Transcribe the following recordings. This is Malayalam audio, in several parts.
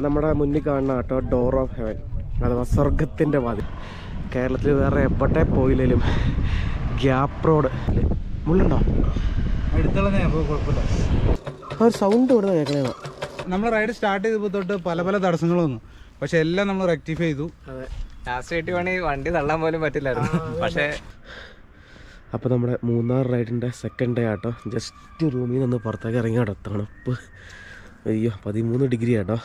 നമ്മുടെ മുന്നിൽ കാണുന്ന കേട്ടോ ഡോർ ഓഫ് ഹെവൻ അഥവാ സ്വർഗത്തിന്റെ വാതിൽ. കേരളത്തിൽ വേറെ എവിടെ പോയില്ലെങ്കിലും ഗ്യാപ് റോഡ് മുള്ളുണ്ടോ? ഒരു സൗണ്ട് ഇവിടെ കേൾക്കണേ നമ്മൾ റൈഡ് സ്റ്റാർട്ട് ചെയ്തപ്പോൾ തൊട്ട് പല പല തടസ്സങ്ങൾ വന്നു. പക്ഷെ എല്ലാം നമ്മൾ റെക്ടിഫൈ ചെയ്തു. അതെ. ലാസ്റ്റ് ആയിട്ട് വണ്ടി തള്ളാൻ പോലും പറ്റില്ലായിരുന്നു. പക്ഷേ അപ്പോൾ നമ്മുടെ മൂന്നാർ റൈഡിന്റെ സെക്കൻഡ് ഡേ ആട്ടോ. ജസ്റ്റ് റൂമിൽ നിന്ന് പുറത്തേക്ക് ഇറങ്ങി കേട്ടോ തണുപ്പ് അയ്യോ പതിമൂന്ന് ഡിഗ്രി ആട്ടോ.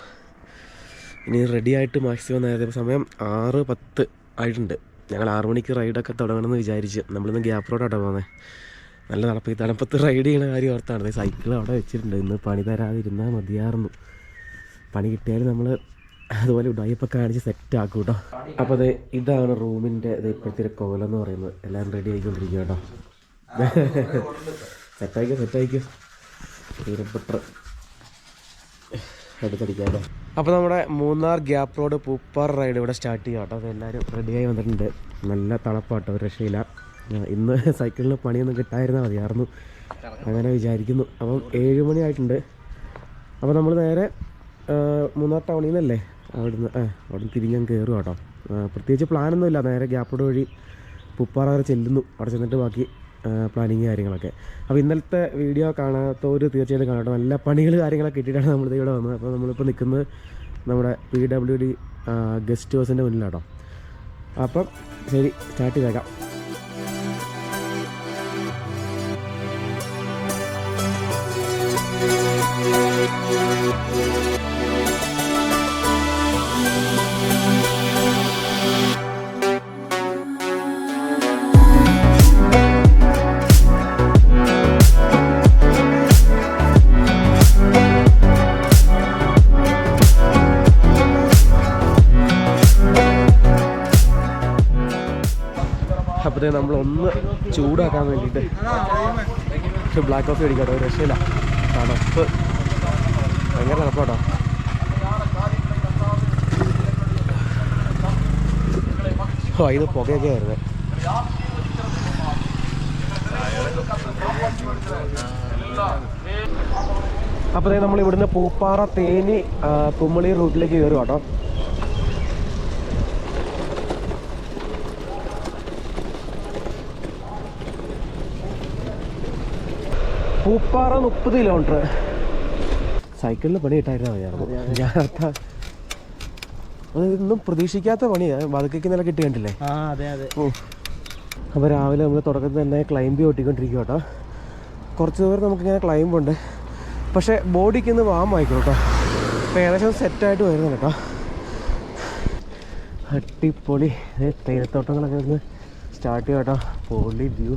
ഇനി റെഡിയായിട്ട് മാക്സിമം നേരത്തെ സമയം ആറ് പത്ത് ആയിട്ടുണ്ട്. ഞങ്ങൾ ആറു മണിക്ക് റൈഡൊക്കെ തുടങ്ങണമെന്ന് വിചാരിച്ച്. നമ്മളിന്ന് ഗ്യാപ്പ് റോഡാട്ടോ പോകുന്നത് നല്ല തണുപ്പ് ഈ തണുപ്പത്ത് റൈഡ് ചെയ്യണ കാര്യം ഓർത്താണ്? സൈക്കിൾ അവിടെ വെച്ചിട്ടുണ്ട്. ഇന്ന് പണി തരാതിരുന്നാൽ മതിയായിരുന്നു. പണി കിട്ടിയാൽ നമ്മൾ അതുപോലെ ഉടായിപ്പോൾ കാണിച്ച് സെറ്റ് ആക്കും കേട്ടോ അപ്പോൾ അതെ ഇതാണ് റൂമിന്റെ ഇത് ഇപ്പോഴത്തെ ഒരു കോലം എന്ന് പറയുന്നത്. എല്ലാം റെഡി ആയിക്കൊണ്ടിരിക്കുക കേട്ടോ സെറ്റായിക്കോ സെറ്റായിക്കോ തീരപ്പെട്ട എടുത്തടിക്കാമല്ലോ അപ്പോൾ നമ്മുടെ Munnar gap road Pooppara ride ഇവിടെ സ്റ്റാർട്ട് ചെയ്യാം കേട്ടോ. അത് എല്ലാവരും റെഡിയായി വന്നിട്ടുണ്ട്. നല്ല തണുപ്പാട്ടോ ഒരു രക്ഷയില്ല. ഇന്ന് സൈക്കിളിന് പണിയൊന്നും കിട്ടായിരുന്നാൽ മതിയായിരുന്നു. അങ്ങനെ വിചാരിക്കുന്നു. അപ്പം ഏഴ് മണിയായിട്ടുണ്ട് അപ്പോൾ നമ്മൾ നേരെ മൂന്നാർ ടൗണിൽ നിന്നല്ലേ? അവിടുന്ന് അവിടുന്ന് തിരിഞ്ഞാൽ കയറും കേട്ടോ. പ്രത്യേകിച്ച് പ്ലാനൊന്നുമില്ല നേരെ ഗ്യാപ്പ് റോഡ് വഴി പുപ്പാറ വരെ ചെല്ലുന്നു. അവിടെ ചെന്നിട്ട് ബാക്കി പ്ലാനിങ് കാര്യങ്ങളൊക്കെ. അപ്പോൾ ഇന്നലത്തെ വീഡിയോ കാണാത്തവർ തീർച്ചയായിട്ടും കാണാം നല്ല പണികൾ കാര്യങ്ങളൊക്കെ കിട്ടിയിട്ടാണ് നമ്മളിത് ഇവിടെ വന്നത്. അപ്പോൾ നമ്മളിപ്പോൾ നിൽക്കുന്നത് നമ്മുടെ പി ഡബ്ല്യു ഡി ഗസ്റ്റ് ഹൗസിന്റെ മുന്നിലാട്ടോ. അപ്പം ശരി സ്റ്റാർട്ട് ചെയ്തേക്കാം. അപ്പോഴത്തേ നമ്മളൊന്ന് ചൂടാക്കാൻ വേണ്ടിയിട്ട് പക്ഷെ ബ്ലാക്ക് കോഫി അടിക്കാട്ടോ ഒരു രക്ഷയില്ല. തണുപ്പ്. ഭയങ്കര തണുപ്പാട്ടോ. ഓ ഇത് പുകയൊക്കെ ആയിരുന്നേ. അപ്പോൾ നമ്മൾ ഇവിടുന്ന് പൂപ്പാറ തേനി കുമ്മളി റൂട്ടിലേക്ക് കയറും കേട്ടോ പൂപ്പാറ മുപ്പത് കിലോമീറ്റർ സൈക്കിളിൽ പണി കിട്ടായിരുന്നു? ഞാൻ അതൊന്നും അത്. പ്രതീക്ഷിക്കാത്ത പണിയാണ് വതക്കയ്ക്ക് നില കിട്ടി കണ്ടില്ലേ അപ്പോൾ രാവിലെ നമ്മൾ തുടക്കത്തിൽ തന്നെ ക്ലൈംബ് ഓട്ടിക്കൊണ്ടിരിക്കും കേട്ടോ കുറച്ച് ദൂരം നമുക്കിങ്ങനെ ക്ലൈംബ് ഉണ്ട്. പക്ഷേ ബോഡിക്ക് ഇന്ന് വാം ആയിക്കും കേട്ടോ അപ്പോൾ ഏകദേശം സെറ്റായിട്ട് വരുന്നു കേട്ടോ അടിപൊളി. തേയിലത്തോട്ടങ്ങളൊക്കെ ഒന്ന് സ്റ്റാർട്ട് ചെയ്യാം കേട്ടോ പൊളി വ്യൂ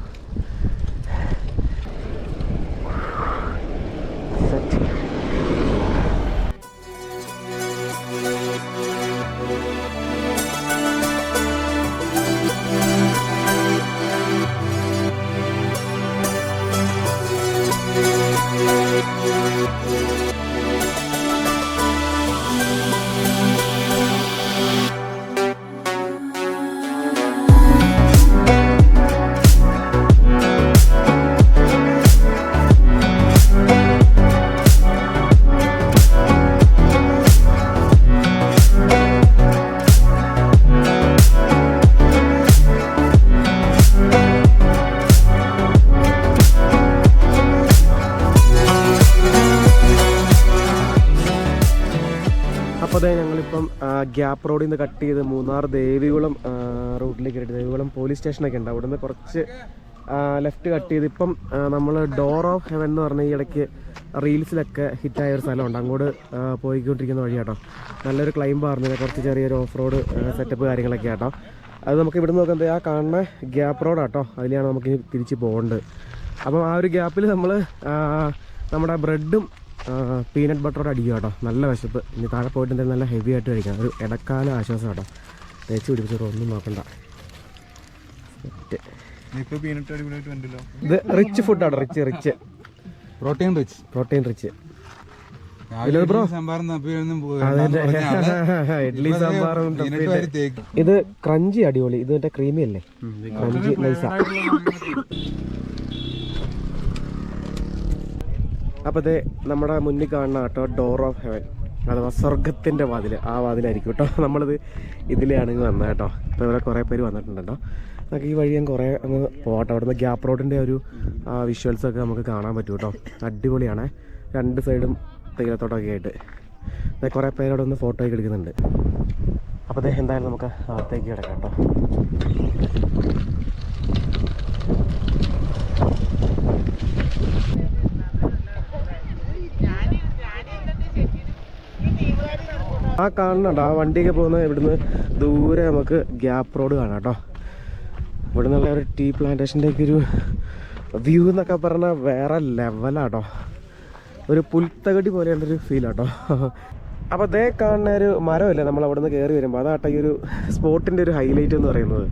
ഗ്യാപ്പ് റോഡിൽ നിന്ന് കട്ട് ചെയ്ത് മൂന്നാർ ദേവികുളം റൂട്ടിലേക്ക് ഇട്ട് ദേവികുളം പോലീസ് സ്റ്റേഷനൊക്കെ ഉണ്ട്. അവിടുന്ന് കുറച്ച് ലെഫ്റ്റ് കട്ട് ചെയ്ത് ഇപ്പം നമ്മൾ ഡോർ ഓഫ് ഹെവൻ എന്ന് പറഞ്ഞ ഈ ഇടയ്ക്ക് റീൽസിലൊക്കെ ഹിറ്റായ ഒരു സ്ഥലമുണ്ട്. അങ്ങോട്ട് പോയിക്കൊണ്ടിരിക്കുന്ന വഴി കേട്ടോ നല്ലൊരു ക്ലൈംബ് കുറച്ച് ചെറിയൊരു ഓഫ് റോഡ് സെറ്റപ്പ് കാര്യങ്ങളൊക്കെ കേട്ടോ അത് നമുക്ക് ഇവിടെ നിന്ന് നോക്കുന്നത് ആ കാണുന്ന ഗ്യാപ്പ് റോഡാട്ടോ അതിലാണ് നമുക്ക് തിരിച്ച് പോകേണ്ടത്. അപ്പം ആ ഒരു ഗ്യാപ്പിൽ നമ്മൾ നമ്മുടെ ബ്രെഡും പീനട്ട് ബട്ടറോട് അടിക്കുക കേട്ടോ. നല്ല വിശപ്പ്. ഇനി താഴെ പോയിട്ട് എന്തെങ്കിലും നല്ല ഹെവി ആയിട്ട് കഴിക്കാം ഒരു ഇടക്കാല ആശ്വാസം കേട്ടോ. തേച്ച് പിടിപ്പിച്ചിട്ട് ഒന്നും നോക്കണ്ട. ഇത് റിച്ച് ഫുഡ് ഫുഡാണ് rich rich protein rich protein rich idli സാമ്പാറും ഇത് ക്രഞ്ചി അടിപൊളി. ഇത് മറ്റേ ക്രീമി അല്ലേ? ക്രഞ്ചി നൈസാ അപ്പോൾ ഇത് നമ്മുടെ മുന്നിൽ കാണുന്ന കേട്ടോ ഡോർ ഓഫ് ഹെവൻ അഥവാ സ്വർഗത്തിന്റെ വാതിൽ ആ വാതിലായിരിക്കും കേട്ടോ. നമ്മളിത് ഇതിലാണെങ്കിൽ വന്നത് കേട്ടോ. ഇപ്പോൾ ഇവിടെ കുറേ പേര് വന്നിട്ടുണ്ട് നമുക്ക് ഈ വഴി ഞാൻ കുറേ അങ്ങ് പോകട്ടെ അവിടുന്ന് ഗ്യാപ്പ് റോഡിന്റെ ഒരു വിഷ്വൽസ് ഒക്കെ നമുക്ക് കാണാൻ പറ്റും കേട്ടോ. അടിപൊളിയാണ്. രണ്ട് സൈഡും തേയിലത്തോട്ടൊക്കെ ആയിട്ട്. കുറേ പേര് അവിടെ ഒന്ന് ഫോട്ടോ ഒക്കെ എടുക്കുന്നുണ്ട്. അപ്പോൾ എന്തായാലും നമുക്ക് അകത്തേക്ക് കിടക്കാം കേട്ടോ. ആ കാണുന്നുണ്ടോ. ആ വണ്ടിയൊക്കെ പോകുന്ന ഇവിടുന്ന് ദൂരെ നമുക്ക് ഗ്യാപ്പ് റോഡ് കാണാം കേട്ടോ. ഇവിടെ നിന്നുള്ള ഒരു ടീ പ്ലാന്റേഷന്റെ ഒക്കെ ഒരു വ്യൂ എന്നൊക്കെ പറഞ്ഞാൽ വേറെ ലെവലാട്ടോ ഒരു പുൽത്തകടി പോലെയുള്ളൊരു ഫീലാട്ടോ അപ്പോൾ അതേ കാണുന്ന ഒരു മരമല്ലേ നമ്മൾ അവിടെ നിന്ന് കയറി വരുമ്പോൾ അതാട്ടോ ഈ ഒരു സ്പോട്ടിന്റെ ഒരു ഹൈലൈറ്റ് എന്ന് പറയുന്നത്.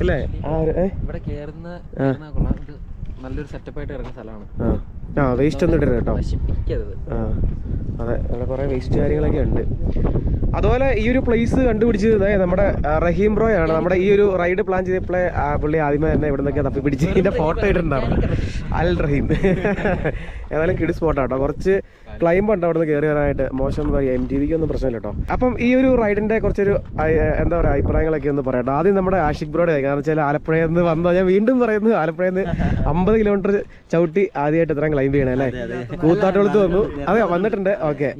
അല്ലേ ഇവിടെ കയറുന്ന നല്ലൊരു സെറ്റപ്പായിട്ട് ഇറങ്ങുന്ന സ്ഥലമാണ്. ആ വേസ്റ്റ് ഒന്നും ഇടരുത് കേട്ടോ. ആ അതെ അവിടെ കുറേ വേസ്റ്റ് കാര്യങ്ങളൊക്കെ ഉണ്ട്. അതുപോലെ ഈ ഒരു പ്ലേസ് കണ്ടുപിടിച്ചത് നമ്മുടെ റഹീം ബ്രോ ആണ്. നമ്മുടെ ഈ ഒരു റൈഡ് പ്ലാൻ ചെയ്തപ്പോഴേ ആ പുള്ളി ആദ്യമേ തന്നെ ഇവിടെ നിന്നൊക്കെ തപ്പി പിടിച്ച് ഇതിന്റെ ഫോട്ടോ ഇട്ടിട്ടുണ്ടാവും അൽ റഹീം. ഏതായാലും കിഡ് സ്പോട്ടാട്ടോ കുറച്ച് ക്ലൈംബ് ഉണ്ട് അവിടെ നിന്ന് കയറി വരാനായിട്ട് മോശം എം ടി വിക്ക് ഒന്നും പ്രശ്നമില്ല കേട്ടോ അപ്പം ഈ ഒരു റൈഡിന്റെ കുറച്ചൊരു എന്താ പറയുക അഭിപ്രായങ്ങളൊക്കെ ഒന്ന് പറയട്ടെ. ആദ്യം നമ്മുടെ ആഷിക് ബ്രോഡ് കാരണം വെച്ചാൽ ആലപ്പുഴയിൽ നിന്ന് വന്നോ ഞാൻ വീണ്ടും പറയുന്നു ആലപ്പുഴയിൽ നിന്ന് അമ്പത് കിലോമീറ്റർ ചവിട്ടി ആദ്യമായിട്ട് ഇത്രയും ക്ലൈംബ് ചെയ്യണേ അല്ലേ? കൂത്താട്ടുകൊളുത്ത് വന്നു. അതെ വന്നിട്ടുണ്ട്. ഓക്കെ.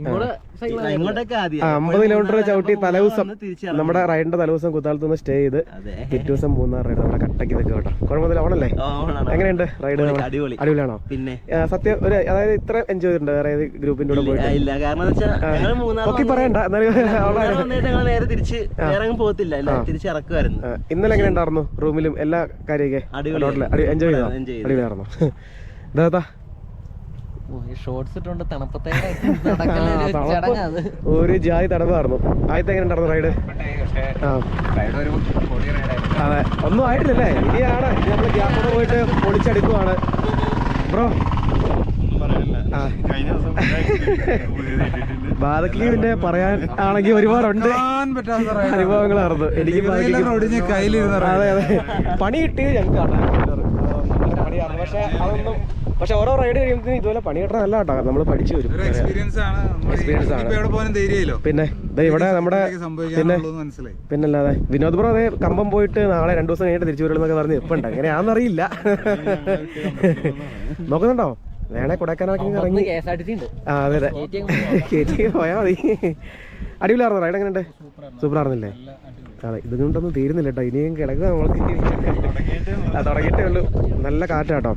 അമ്പത് കിലോമീറ്റർ ചവിട്ടി തലേദിവസം. നമ്മുടെ റൈഡിന്റെ തലേദിവസം കുത്താലത്ത് നിന്ന് സ്റ്റേ ചെയ്ത് പിറ്റേ ദിവസം മൂന്നാർ റൈഡ് നമ്മുടെ കട്ടക്ക് ഇതൊക്കെ കേട്ടോ. കുഴപ്പമില്ല ഓണല്ലേ. എങ്ങനെയുണ്ട് റൈഡ് അടിപൊളി, അടിപൊളി. അടിപൊളിയാണോ? പിന്നെ? സത്യം ഒരു അതായത് ഇത്ര എൻജോയ് ചെയ്തിട്ടുണ്ട് വേറെ ഏത് ഗ്രൂപ്പിന്റെ കൂടെ പോയി പോയിട്ട്? പറയണ്ട. ഇന്നലെ എങ്ങനെ ഉണ്ടായിരുന്നു? റൂമിലും എല്ലാ കാര്യമൊക്കെ? അടിപൊളി. എൻജോയ് ചെയ്തോ? enjoy ചെയ്തു. അടിപൊളിയായിരുന്നു. ഇതാ ഷോർട്സ് ഇട്ടുകൊണ്ട് തണുപ്പത്തെ തണുപ്പ് ചടങ്ങാത് ഒരു ജാതി തടവായിരുന്നു ആദ്യത്തെ എങ്ങനെ ഉണ്ടായിരുന്നു റൈഡ് അതെ. ഒന്നും ആയിട്ടില്ലല്ലേ? ഇനിയാണ് ഇനി നമ്മൾ ഗ്യാപ്പോടെ പോയിട്ട് പൊളിച്ചെടുക്കുവാണ്. ബ്രോ. ആ. ബാധക്ക് പിന്നെ പറയാൻ ആണെങ്കിൽ ഒരുപാടുണ്ട്. അനുഭവങ്ങളായിരുന്നു എനിക്ക്. അതെ അതെ. പണി കിട്ടിയത് ഞങ്ങൾക്ക് പക്ഷെ അതൊന്നും പക്ഷെ ഓരോ റൈഡ് കഴിയുമ്പോൾ ഇതുപോലെ പണി കിട്ടാൻ നല്ല കേട്ടോ നമ്മൾ പഠിച്ചു വരും. ഒരു എക്സ്പീരിയൻസ് ആണ്. നമ്മൾ പിന്നെ ദേ ഇവിടെ നമ്മുടെ പിന്നെ പിന്നെ അല്ലാതെ പിന്നല്ലാതെ വിനോദ് ബ്രോ അതെ കമ്പം പോയിട്ട് നാളെ രണ്ടു ദിവസം കഴിഞ്ഞിട്ട് തിരിച്ചു വരുമെന്നൊക്കെ പറഞ്ഞ് ഇപ്പം ഉണ്ട് എങ്ങനെയാണെന്നറിയില്ല. നോക്കുന്നുണ്ടോ? വേണേ കൊടക്കാനൊക്കെ ഇറങ്ങി. കെ ടി ആ അതെ അതെ. കയറ്റി പോയാൽ മതി. അടിപൊളിയായിരുന്നു? റൈഡ് എങ്ങനെയുണ്ട്? സൂപ്പർ ആയിരുന്നില്ലേ അതെ ഇത് കൊണ്ടൊന്നും തീരുന്നില്ല കേട്ടോ. ഇനിയും കിടക്കുക നമ്മൾക്ക് ആ തുടങ്ങിയിട്ടേ ഉള്ളൂ. നല്ല കാറ്റാട്ടോ.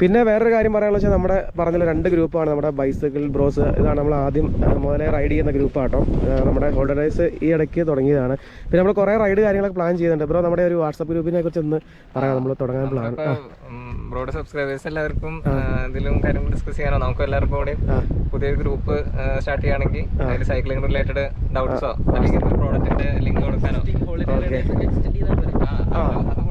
പിന്നെ വേറൊരു കാര്യം പറയാനുള്ള വെച്ചാൽ നമ്മുടെ പറഞ്ഞ രണ്ട് ഗ്രൂപ്പാണ്. നമ്മുടെ ബൈസിക്കിൾ ബ്രോസ് ഇതാണ് നമ്മൾ ആദ്യം മുതലേ റൈഡ് ചെയ്യുന്ന ഗ്രൂപ്പാട്ടോ നമ്മുടെ ഹോളിഡേയ്സ് ഈ ഇടയ്ക്ക് തുടങ്ങിയതാണ്. പിന്നെ നമ്മൾ കുറേ റൈഡ് കാര്യങ്ങളൊക്കെ പ്ലാൻ ചെയ്യുന്നുണ്ട്. ബ്രോ നമ്മുടെ ഒരു വാട്സപ്പ് ഗ്രൂപ്പിനെ കുറിച്ച് ഒന്ന് പറയാം നമ്മൾ തുടങ്ങാൻ പ്ലാൻ ബ്രോഡ് സബ്സ്ക്രൈബേഴ്സ് എല്ലാവർക്കും ഇതിലും കാര്യങ്ങൾ ഡിസ്കസ് ചെയ്യാനോ? നമുക്ക് എല്ലാവർക്കും കൂടെ പുതിയൊരു ഗ്രൂപ്പ് സ്റ്റാർട്ട് ചെയ്യുകയാണെങ്കിൽ അതിൽ സൈക്ലിംഗ് റിലേറ്റഡ് ഡൗട്ട്സോ അല്ലെങ്കിൽ പ്രോഡക്റ്റിന്റെ ലിങ്ക് കൊടുക്കാനോ? ഓക്കെ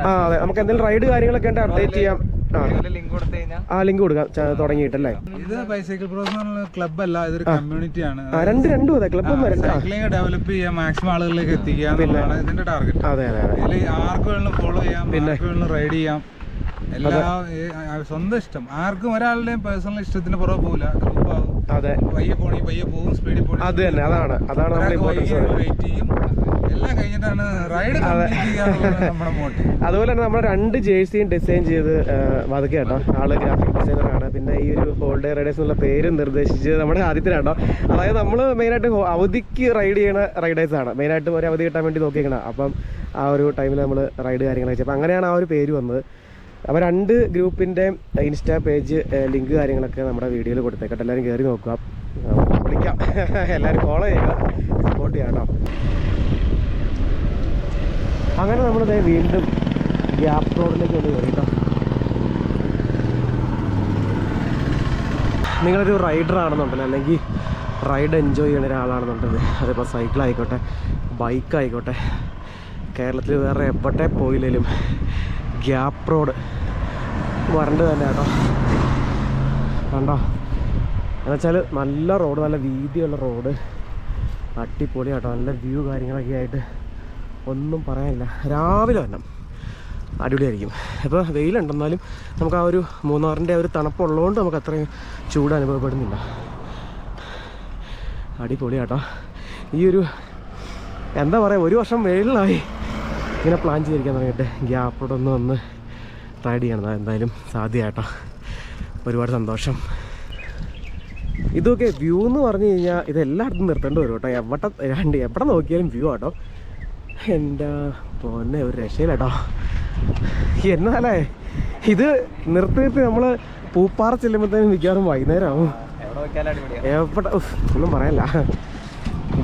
ആ, അതെ. നമുക്ക് എന്തെങ്കിലും റൈഡ് കാര്യങ്ങളൊക്കെ ഉണ്ട് അപ്ഡേറ്റ് ചെയ്യാം. ആ. ലിങ്ക് കൊടുത്തു ആ ലിങ്ക് കൊടുക്കാം. തുടങ്ങിയിട്ടല്ലേ? ഇത് ബൈസൈക്കിൾ പ്രോസ് ക്ലബ് അല്ല ഇതൊരു കമ്മ്യൂണിറ്റി ആണ്. ആ രണ്ട് രണ്ടും അതെ ക്ലബ് സൈക്ലിംഗ് ഡെവലപ്പ് ചെയ്യാൻ മാക്സിമം ആളുകളിലേക്ക് എത്തിക്കുക എന്നുള്ളതാണ് ഇതിന്റെ ടാർഗറ്റ് അതെ അതെ അതെ. ഇതിൽ ആർക്ക് വേണമെങ്കിലും ഫോളോ ചെയ്യാം പിന്നെ. റൈഡ് ചെയ്യാം. എല്ലാ സ്വന്തം ഇഷ്ടം. ആർക്കും ഒരാളുടെയും പേഴ്സണൽ ഇഷ്ടത്തിന് പുറകെ പോകില്ല ഗ്രൂപ്പ് ആകും അതെ. പയ്യെ പോണി പയ്യെ പോകും സ്പീഡിൽ പോണി. അത് തന്നെ അതാണ് അതാണ് വെയിറ്റ് ചെയ്യും. എല്ലാം കഴിഞ്ഞിട്ടാണ് റൈഡ് നമ്മുടെ മോട്ടീവ് അതുപോലെ തന്നെ നമ്മൾ രണ്ട് ജേഴ്സിയും ഡിസൈൻ ചെയ്ത് വതക്കേട്ടോ ആൾ ഗ്രാഫിക് ഡിസൈനറാണ് പിന്നെ ഈ ഒരു ഹോൾഡേ റൈഡേഴ്സ് എന്നുള്ള പേര് നിർദ്ദേശിച്ച് നമ്മുടെ ആദ്യത്തിനാട്ടോ അതായത് നമ്മൾ മെയിനായിട്ട് അവധിക്ക് റൈഡ് ചെയ്യുന്ന റൈഡേഴ്സ് ആണ്. മെയിനായിട്ട് ഒരു അവധി കിട്ടാൻ വേണ്ടി നോക്കിയേക്കണം. അപ്പം ആ ഒരു ടൈമിൽ നമ്മൾ റൈഡ് കാര്യങ്ങളൊക്കെ ചെയ്യും. അപ്പം അങ്ങനെയാണ് ആ ഒരു പേര് വന്നത്. അപ്പോൾ രണ്ട് ഗ്രൂപ്പിന്റെ ഇൻസ്റ്റാ പേജ് ലിങ്ക് കാര്യങ്ങളൊക്കെ നമ്മുടെ വീഡിയോയിൽ കൊടുത്തേക്കട്ടെ. എല്ലാവരും കയറി നോക്കുക. വിളിക്കാം. എല്ലാവരും ഫോളോ ചെയ്യുക. സപ്പോർട്ട് ചെയ്യാം കേട്ടോ. അങ്ങനെ നമ്മളിത് വീണ്ടും ഗ്യാപ്പ് റോഡിലേക്ക് ഒന്ന് കയറി കേട്ടോ. നിങ്ങളൊരു റൈഡർ ആണെന്നുണ്ടല്ലോ അല്ലെങ്കിൽ റൈഡ് എൻജോയ് ചെയ്യുന്ന ഒരാളാണെന്നുണ്ടെങ്കിൽ അതിപ്പോൾ ബൈക്ക് ആയിക്കോട്ടെ കേരളത്തിൽ വേറെ എവിടെ പോയില്ലേലും ഗ്യാപ്പ് റോഡ് വരണ്ട് തന്നെ കേട്ടോ. കണ്ടോ? എന്നുവെച്ചാൽ നല്ല റോഡ് നല്ല വീതിയുള്ള റോഡ്. അടിപൊളി കേട്ടോ. നല്ല വ്യൂ കാര്യങ്ങളൊക്കെ ആയിട്ട് ഒന്നും പറയാനില്ല. രാവിലെ വരണം. അടിപൊളിയായിരിക്കും. അപ്പോൾ വെയിലുണ്ടെന്നാലും നമുക്ക് ആ ഒരു മൂന്നാറിന്റെ ഒരു തണുപ്പുള്ളതുകൊണ്ട് നമുക്ക് അത്രയും ചൂട് അനുഭവപ്പെടുന്നില്ല. അടിപൊളി കേട്ടോ. ഈ ഒരു എന്താ പറയുക ഒരു വർഷം വെയിലായി ഇങ്ങനെ പ്ലാൻ ചെയ്തിരിക്കാൻ തുടങ്ങിയിട്ട് ഗ്യാപ്പോടെ ഒന്ന് വന്ന് റൈഡ് ചെയ്യണം. എന്തായാലും സാധ്യമായിട്ടോ ഒരുപാട് സന്തോഷം. ഇതൊക്കെ വ്യൂ എന്ന് പറഞ്ഞു കഴിഞ്ഞാൽ ഇത് എല്ലായിടത്തും നിർത്തേണ്ടി വരും കേട്ടോ. എവിടെ രണ്ട് എവിടെ നോക്കിയാലും വ്യൂ ആട്ടോ. എന്റെ പൊന്നെ ഒരു രക്ഷയിലാട്ടോ എന്നാലേ ഇത് നിർത്തിയിട്ട് നിർത്തി നമ്മൾ പൂപ്പാറ ചെല്ലുമ്പോഴത്തേനും മിക്കവാറും വൈകുന്നേരം ആവും എവിടെ വെക്കാലും അടിപൊളിയാ. എവിടെ ഒന്നും പറയല്ല.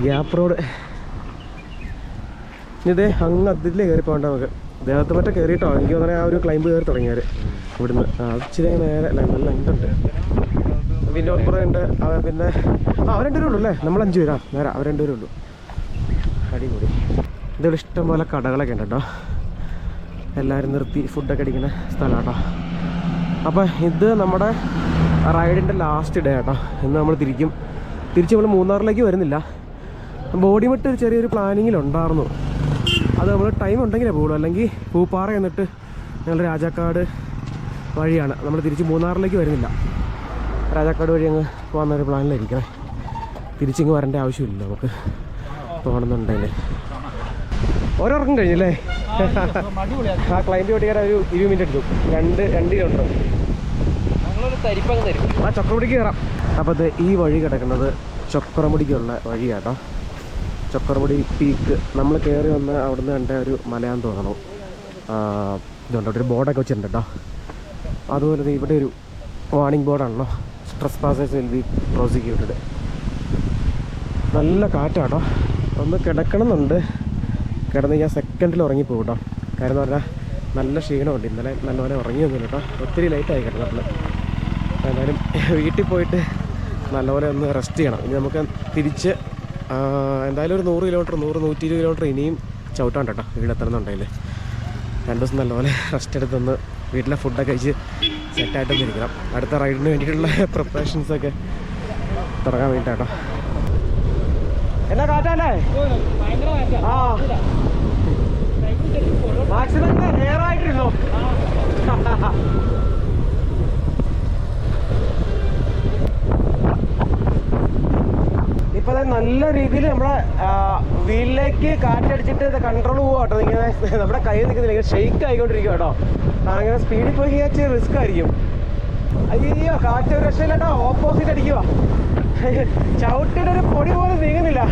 ഗ്യാപ്പ് റോഡ് ഇതേ അങ്ങ് അതിലേ കയറി പോകണ്ട നമുക്ക്. ദേഹത്ത് മറ്റേ കയറിയിട്ടോ? എനിക്ക് തോന്നുന്നത് ആ ഒരു ക്ലൈംബ് കയറി തുടങ്ങിയാൽ ഇവിടുന്ന്. ഇച്ചിരി നേരെ നല്ല ഉണ്ട്. പിന്നെ ഉണ്ട്. പിന്നെ ആ അവർ രണ്ടുപേരേ ഉള്ളൂ അല്ലേ? നമ്മൾ അഞ്ച് പേരാ. നേരെ അവർ രണ്ടുപേരുള്ളൂ അടിപൊളി. ഇതുപോലെ ഇഷ്ടം പോലെ കടകളൊക്കെ ഉണ്ട് കേട്ടോ. എല്ലാവരും നിർത്തി ഫുഡൊക്കെ അടിക്കുന്ന സ്ഥലം കേട്ടോ. അപ്പോൾ ഇത് നമ്മുടെ റൈഡിന്റെ ലാസ്റ്റ് ഡേ കേട്ടോ ഇന്ന് നമ്മൾ തിരിക്കും. തിരിച്ച് നമ്മൾ മൂന്നാറിലേക്ക് വരുന്നില്ല. ബോഡി ഒരു ചെറിയൊരു പ്ലാനിങ്ങിലുണ്ടായിരുന്നു അത് നമ്മൾ ടൈം ഉണ്ടെങ്കിലേ പോകുള്ളൂ അല്ലെങ്കിൽ പൂപ്പാറ എന്നിട്ട് ഞങ്ങൾ രാജാക്കാട് വഴിയാണ്. നമ്മൾ തിരിച്ച് മൂന്നാറിലേക്ക് വരുന്നില്ല. രാജാക്കാട് വഴി അങ്ങ് പോകുന്നൊരു പ്ലാനിലായിരിക്കണേ. തിരിച്ചിങ്ങ് വരേണ്ട ആവശ്യമില്ല നമുക്ക്. പോകണമെന്നുണ്ടെങ്കിൽ ഓരോർക്കും കഴിഞ്ഞല്ലേ ആ ക്ലൈന്റ് ഓടിക്കാൻ ഒരു ഇരുപത് മിനിറ്റ് എടുക്കും രണ്ട് രണ്ട് കിലോമീറ്റർ ആ ചക്രമുടിക്ക് കയറാം അപ്പോൾ ഈ വഴി കിടക്കുന്നത് ചക്രമുടിക്കുള്ള വഴിയാട്ടോ. ചക്രമുടി പീക്ക് നമ്മൾ കയറി വന്ന് അവിടുന്ന് കണ്ട ഒരു മലയാന്ന് തോന്നണം ഇതുണ്ട് അവിടെ ഒരു ബോർഡൊക്കെ വെച്ചിട്ടുണ്ട് കേട്ടോ അതുപോലെ ഇവിടെ ഒരു വാർണിംഗ് ബോർഡാണല്ലോ trespassers will be prosecuted നല്ല കാറ്റാട്ടോ. ഒന്ന് കിടക്കണമെന്നുണ്ട്. കിടന്ന് ഞാൻ സെക്കൻഡിൽ ഉറങ്ങിപ്പോകും കേട്ടോ കാര്യം എന്ന് പറഞ്ഞാൽ നല്ല ക്ഷീണമുണ്ട്. ഇന്നലെ നല്ലപോലെ ഉറങ്ങി ഉറങ്ങിയൊന്നുമില്ല കേട്ടോ ഒത്തിരി ലൈറ്റ് ലേറ്റായി നമ്മൾ എന്തായാലും വീട്ടിൽ പോയിട്ട് നല്ലപോലെ ഒന്ന് റെസ്റ്റ് ചെയ്യണം. ഇനി നമുക്ക് തിരിച്ച് എന്തായാലും ഒരു നൂറ് കിലോമീറ്റർ നൂറ് നൂറ്റി ഇരുപത് കിലോമീറ്റർ ഇനിയും ചവിട്ടാണ്ട് കേട്ടോ വീടെത്തണമെന്നുണ്ടെങ്കിൽ രണ്ട് ദിവസം നല്ലപോലെ റെസ്റ്റ് എടുത്തൊന്ന് വീട്ടിലെ ഫുഡൊക്കെ കഴിച്ച് സെറ്റായിട്ട് ഇരിക്കണം. അടുത്ത റൈഡിന് വേണ്ടിയിട്ടുള്ള പ്രിപ്പറേഷൻസൊക്കെ തുടങ്ങാൻ വേണ്ടിയിട്ടാട്ടോ എന്നാ കാറ്റല്ലേ ആ. മാക്സിമം ആയിട്ടിരുന്നോ ഇപ്പൊ ദേ നല്ല രീതിയിൽ നമ്മളെ വീലിലേക്ക് കാറ്റടിച്ചിട്ട് ഇത് കൺട്രോൾ പോവാ കേട്ടോ. ഇങ്ങനെ നമ്മുടെ കൈ നിൽക്കുന്നില്ല ഇങ്ങനെ ഷെയ്ക്ക് ആയിക്കൊണ്ടിരിക്കും കേട്ടോ. അങ്ങനെ സ്പീഡിൽ പോയി കഴിഞ്ഞാൽ റിസ്ക് ആയിരിക്കും. അയ്യോ കാറ്റ് ഒരു രക്ഷയില്ല കേട്ടോ ഓപ്പോസിറ്റ് അടിക്കുക ചവിട്ടിയുടെ ഒരു പൊടി പോലും നീങ്ങുന്നില്ല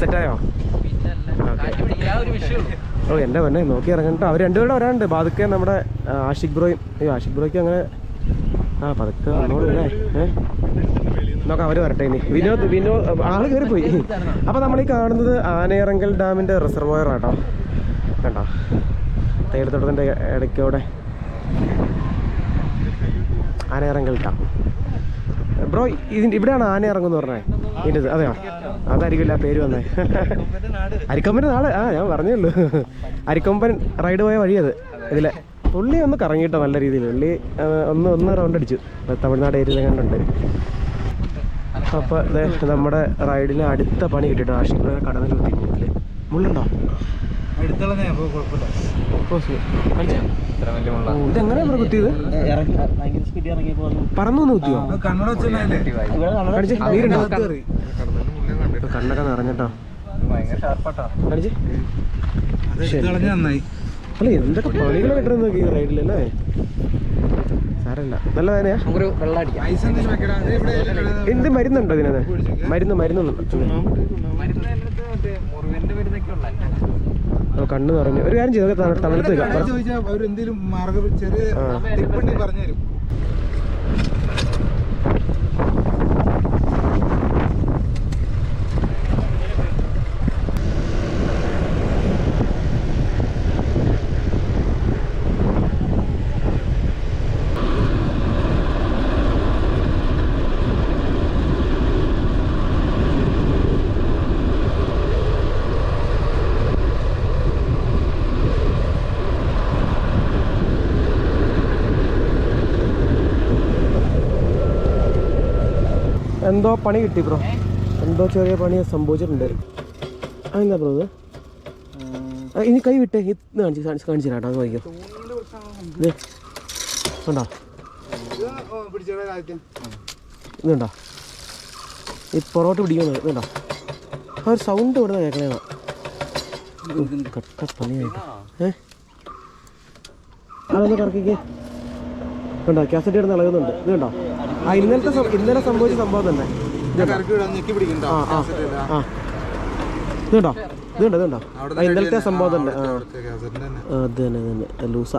സെറ്റായോ കാറ്റ് പിടിക്കുക ആ ഒരു വിഷയമുള്ളൂ ഓ എന്റെ പൊന്നെ നോക്കി ഇറങ്ങണ്ട. അവർ രണ്ടുപേരും വരാനുണ്ട് പതുക്കെ നമ്മുടെ ആഷിഖ് ബ്രോയും അയ്യോ ആഷിഖ് ബ്രോയ്ക്ക് അങ്ങനെ ആ പതുക്കെ വന്നോളൂല്ലേ ഏഹ് നോക്കാം അവർ വരട്ടെ ഇനി. വിനോദ് വിനോദ് ആൾ കയറി പോയി അപ്പോൾ നമ്മൾ ഈ കാണുന്നത് ആനയിറങ്കൽ ഡാമിന്റെ റിസർവോയർ ആട്ടോ കണ്ടോ? തേയിലത്തോട്ടത്തിന്റെ ഇടയ്ക്കോടെ ആനയിറങ്കൽ ഡാം. ബ്രോ ഇതിന്റെ ഇവിടെയാണ് ആന ഇറങ്ങുമെന്ന് പറഞ്ഞേ. ഇതിന്റെ ഇത് അതെയോ? അതായിരിക്കില്ല പേര് വന്നേ. അരിക്കൊമ്പന്റെ നാട്. ആ ഞാൻ പറഞ്ഞേ ഉള്ളൂ അരിക്കൊമ്പൻ റൈഡ് പോയ വഴിയത് ഇതിലെ പുള്ളി ഒന്ന് കറങ്ങിയിട്ടോ നല്ല രീതിയിൽ. പുള്ളി ഒന്ന് ഒന്ന് റൗണ്ട് അടിച്ചു. തമിഴ്നാട് ഏരിയയിൽ കണ്ടുണ്ട് അപ്പോൾ ദേ നമ്മുടെ റൈഡിന് അടുത്ത പണി കിട്ടിയിട്ടുണ്ട് ആശുപത്രി കടന്നിൽ കുത്തി മുള്ളുണ്ടോ? അടുത്തുള്ള ബ്രോ കുത്തിയത്. പറന്നു കുത്തിയോ? കണ്ണൊക്കെ നിറഞ്ഞിട്ടോ അല്ല? എന്തൊക്കെ പണികൾ കിട്ടുന്നത് നോക്കി ഈ റൈഡിലല്ലേ സാരല്ല. നല്ല നമുക്കൊരു വെള്ളം ഇവിടെ എന്ത് മരുന്നുണ്ടോ ഇതിനകത്ത്? മരുന്ന് മരുന്നൊന്നും കണ്ണ് നിറഞ്ഞു. ഒരു കാര്യം ചെയ്തു തണുത്ത് ചെറിയ പറഞ്ഞു തരും എന്തോ പണി കിട്ടി ബ്രോ. എന്തോ ചെറിയ പണി സംഭവിച്ചിട്ടുണ്ട്. അതെന്താ ബ്രോ ആ, ഇനി കൈ വിട്ടേ ഇത് കാണിച്ച് കാണിച്ച് കാണിച്ചു കേട്ടോ അത് ഇത് കണ്ടോ? ഇതുണ്ടോ ഈ പൊറോട്ട് പിടിക്കുന്നത് ഇതുണ്ടോ ആ ഒരു സൗണ്ട് ഇവിടെ കേൾക്കണേ കട്ട പണിയായിട്ട് ഏ? അതൊന്ന് കറക്കിക്ക്. ഉണ്ടോ കാസറ്റ് കിടന്ന് ഇളകുന്നുണ്ട്. ഇത് കണ്ടോ? ആ ഇന്നലത്തെ ഇന്നലെ സംഭവിച്ച സംഭവം തന്നെ. ഇതുണ്ടോ ഇതുണ്ടോ ഇതുണ്ടോ ആ ആ ഇത് കണ്ടോ ഇത് കണ്ടോ ഇത് കണ്ടോ ആ ഇന്നലത്തെ സംഭവം തന്നെ. അത് തന്നെ തന്നെ. ലൂസ.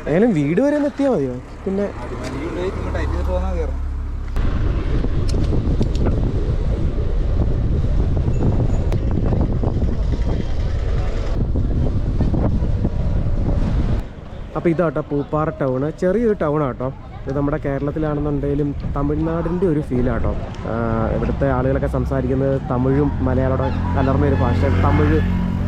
ഏതായാലും വീട് വരെ ഒന്ന് എത്തിയാൽ മതിയോ? പിന്നെ അപ്പോൾ ഇതാട്ടോ പൂപ്പാറ ടൗൺ ചെറിയൊരു ടൗൺ ആട്ടോ. ഇത് നമ്മുടെ കേരളത്തിലാണെന്നുണ്ടെങ്കിലും തമിഴ്നാടിന്റെ ഒരു ഫീലാട്ടോ ഇവിടുത്തെ ആളുകളൊക്കെ സംസാരിക്കുന്നത് തമിഴും മലയാളോടെ കലർന്ന ഒരു ഭാഷ തമിഴ്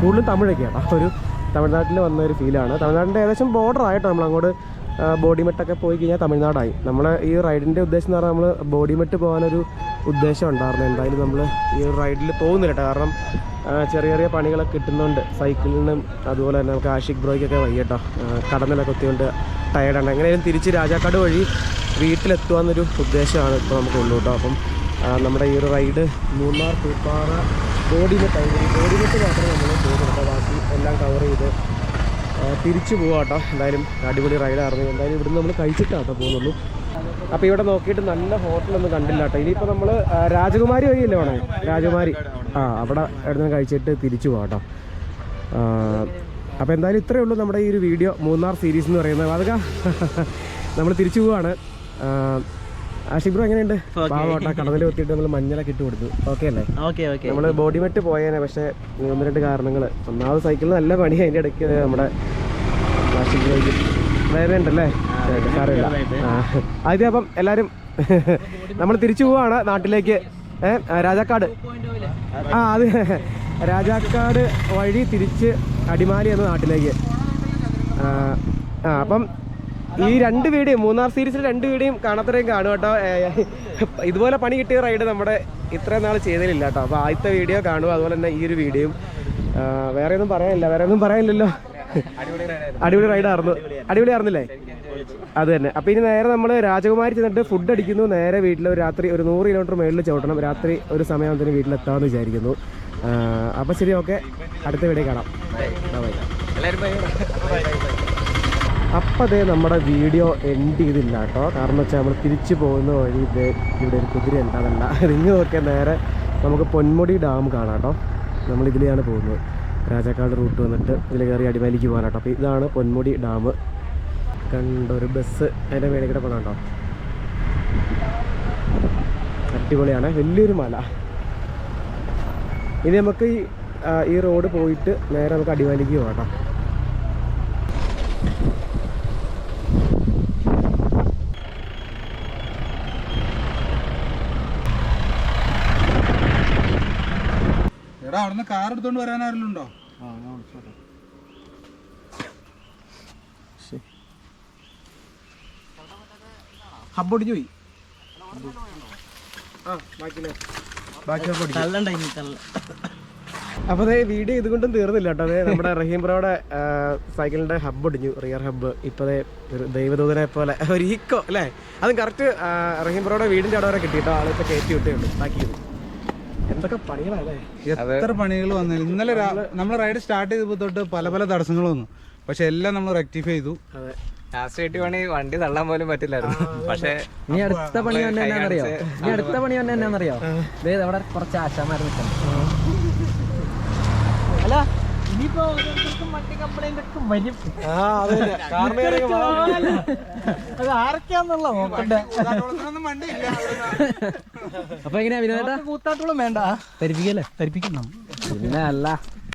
കൂടുതലും തമിഴൊക്കെയാണ് അപ്പോൾ ഒരു തമിഴ്നാട്ടിൽ വന്ന ഒരു ഫീലാണ് തമിഴ്നാടിന്റെ ഏകദേശം ബോർഡർ ആയിട്ടോ. നമ്മൾ അങ്ങോട്ട് ബോഡിമെട്ടൊക്കെ പോയി കഴിഞ്ഞാൽ തമിഴ്നാടായി. നമ്മൾ ഈ റൈഡിന്റെ ഉദ്ദേശം എന്ന് പറഞ്ഞാൽ നമ്മൾ ബോഡിമെട്ട് പോകാനൊരു ഉദ്ദേശം ഉണ്ടായിരുന്നു എന്തായാലും നമ്മൾ ഈ റൈഡിൽ പോകുന്നില്ല കാരണം ആ, ചെറിയ ചെറിയ പണികളൊക്കെ കിട്ടുന്നുണ്ട്. സൈക്കിളിനും അതുപോലെ തന്നെ നമുക്ക് ആഷിക് ബ്രോയ്ക്കൊക്കെ വയ്യട്ടോ കടന്നിലൊക്കെ ഒത്തിയുണ്ട് ടയർഡാണ് എങ്ങനെയും തിരിച്ച് രാജാക്കാട് വഴി വീട്ടിലെത്തുക ഉദ്ദേശമാണ് ഇപ്പോൾ നമുക്ക് ഉള്ളു കേട്ടോ അപ്പം നമ്മുടെ ഈ ഒരു റൈഡ് മൂന്നാർ പൂപ്പാറ ബോഡിമെട്ട് ബോഡിമെട്ട് മാത്രമേ നമ്മൾ പോകുന്നുള്ളൂ ബാക്കി എല്ലാം കവർ ചെയ്ത് തിരിച്ചു പോവാം കേട്ടോ എന്തായാലും അടിപൊളി റൈഡായിരുന്നു എന്തായാലും ഇവിടുന്ന് നമ്മൾ കഴിച്ചിട്ടാണ് കേട്ടോ പോകുന്നുള്ളൂ. അപ്പോൾ ഇവിടെ നോക്കിയിട്ട് നല്ല ഹോട്ടലൊന്നും കണ്ടില്ല കേട്ടോ ഇനിയിപ്പോൾ നമ്മൾ രാജകുമാരി വഴിയല്ലേ വേണേ രാജകുമാരി. ആ അവിടെ അവിടെ കഴിച്ചിട്ട് തിരിച്ചു പോകാം കേട്ടോ. അപ്പോൾ എന്തായാലും ഇത്രയേ ഉള്ളൂ നമ്മുടെ ഈ ഒരു വീഡിയോ മൂന്നാർ സീരീസ് എന്ന് പറയുന്നത്. അതൊക്കെ നമ്മൾ തിരിച്ചു പോവാണ്. ആഷിബ്രോ എങ്ങനെയുണ്ട്? പാവാട്ട കടന്നിൽ ഒത്തിട്ട് നമ്മൾ മഞ്ഞളൊക്കെ ഇട്ട് കൊടുത്തു. ഓക്കെ അല്ലേ? Okay okay. നമ്മൾ ബോഡി മെറ്റ് പോയേനെ പക്ഷേ ഒന്ന് രണ്ട് കാരണങ്ങൾ ഒന്നാമത് സൈക്കിളിൽ നല്ല പണി അതിന്റെ ഇടയ്ക്ക് നമ്മുടെ പ്ലാസ്റ്റിക് ബൈക്ക് വേറെ ഉണ്ടല്ലേ സാരമില്ല ആ ആദ്യം അപ്പം എല്ലാവരും നമ്മൾ തിരിച്ചു പോവാണ് നാട്ടിലേക്ക്. രാജാക്കാട്. ആ അത് രാജാക്കാട് വഴി തിരിച്ച് അടിമാലി എന്ന നാട്ടിലേക്ക്. ആ, അപ്പം ഈ രണ്ട് വീഡിയോ മൂന്നാർ സീരീസിൽ രണ്ട് വീഡിയോയും കാണാത്തവരെയും കാണും കേട്ടോ. ഇതുപോലെ പണി കിട്ടിയ റൈഡ് നമ്മുടെ ഇത്രയും നാൾ ചെയ്തതിലില്ല കേട്ടോ. അപ്പോൾ ആദ്യത്തെ വീഡിയോ കാണുക അതുപോലെ തന്നെ ഈ ഒരു വീഡിയോയും. വേറെ ഒന്നും പറയാനില്ല വേറെ ഒന്നും പറയാനില്ലല്ലോ. അടിപൊളി റൈഡായിരുന്നു അടിപൊളി ആയിരുന്നില്ലേ? അത് തന്നെ. അപ്പോൾ ഇനി നേരെ നമ്മൾ രാജകുമാരി ചെന്നിട്ട് ഫുഡ് അടിക്കുന്നു. നേരെ വീട്ടിൽ ഒരു രാത്രി ഒരു നൂറ് കിലോമീറ്റർ മേളിൽ ചവിട്ടണം. രാത്രി ഒരു സമയത്തിന് വീട്ടിലെത്താമെന്ന് വിചാരിക്കുന്നു. അപ്പോൾ ശരി ഓക്കെ. അടുത്ത വീഡിയോ കാണാം. അപ്പം അതേ നമ്മുടെ വീഡിയോ എൻഡ് ചെയ്തില്ല കേട്ടോ. കാരണം വെച്ചാൽ നമ്മൾ തിരിച്ചു പോകുന്ന വഴി ഇത് ഇവിടെ ഒരു കുതിര ഉണ്ടാകല്ല നിങ്ങൾ നോക്കിയാൽ നേരെ നമുക്ക് പൊന്മുടി ഡാം കാണാം കേട്ടോ. നമ്മൾ ഇതിലെയാണ് പോകുന്നത്. രാജാക്കാട് റൂട്ട് വന്നിട്ട് ഇതിൽ കയറി അടിമാലിക്ക് പോകാൻ കേട്ടോ. അപ്പോൾ ഇതാണ് പൊന്മുടി ഡാം. കണ്ടൊരു ബസ് അതിന്റെ മേളിൽ കൂടെ പോകണം കേട്ടോ അടിപൊളിയാണ്. വലിയൊരു മല. ഇനി നമുക്ക് ഈ ഈ റോഡ് പോയിട്ട് നേരെ നമുക്ക് അടിമാലിക്ക് പോകാം കേട്ടോ. എടാ അവിടുന്ന് കാർ എടുത്തോണ്ട് വരാൻ ഉണ്ടോ? ഹബ്ബ് ഒടിഞ്ഞു പോയി. അപ്പോൾ അതേ വീഡിയോ ഇതുകൊണ്ടും തീർന്നില്ല കേട്ടോ. അതെ നമ്മുടെ റഹീം ബ്രോയുടെ സൈക്കിളിന്റെ ഹബ്ബ് ഒടിഞ്ഞു റിയർ ഹബ്ബ് ഇപ്പതേ ഒരു ദൈവദൂതനെ പോലെ ഒരു ഈക്കോ അല്ലേ? അതും കറക്റ്റ് റഹീം ബ്രോയുടെ വീടിന്റെ അവിടെ വരെ കിട്ടിയിട്ടോ ആളിപ്പോ കയറ്റി വിട്ടേ ഉള്ളൂ. ബാക്കി. എന്തൊക്കെ പണികളല്ലേ എത്ര പണികൾ വന്നു? ഇന്നലെ നമ്മൾ റൈഡ് സ്റ്റാർട്ട് ചെയ്തപ്പോൾ തൊട്ട് പല പല തടസ്സങ്ങൾ വന്നു. പക്ഷെ എല്ലാം നമ്മൾ റെക്ടിഫൈ ചെയ്തു. അതെ. ലാസ്റ്റ് കിട്ടി പണി വണ്ടി തള്ളാൻ പോലും പറ്റില്ലായിരുന്നു. പക്ഷേ ഇനി അടുത്ത പണി തന്നെ എന്നാന്നറിയോ? ഇനി അടുത്ത പണി തന്നെ എന്നാന്നറിയോ? ദേ അവിടെ കുറച്ച് ആശാമാർ നിൽക്കണം അല്ല ഇനിയിപ്പോ ഓരോരുത്തർക്കും വണ്ടി കംപ്ലൈന്റ് ഒക്കെ വരും. ആ അതെ അത്. ആരൊക്കെയാന്നുള്ള നോക്കണ്ടേ അപ്പൊ എങ്ങനെയാ വിനോദേട്ടാ? കൂത്താട്ടോളം വേണ്ട. തരിപ്പിക്കല്ലേ? തരിപ്പിക്കണം. പിന്നെ അല്ല.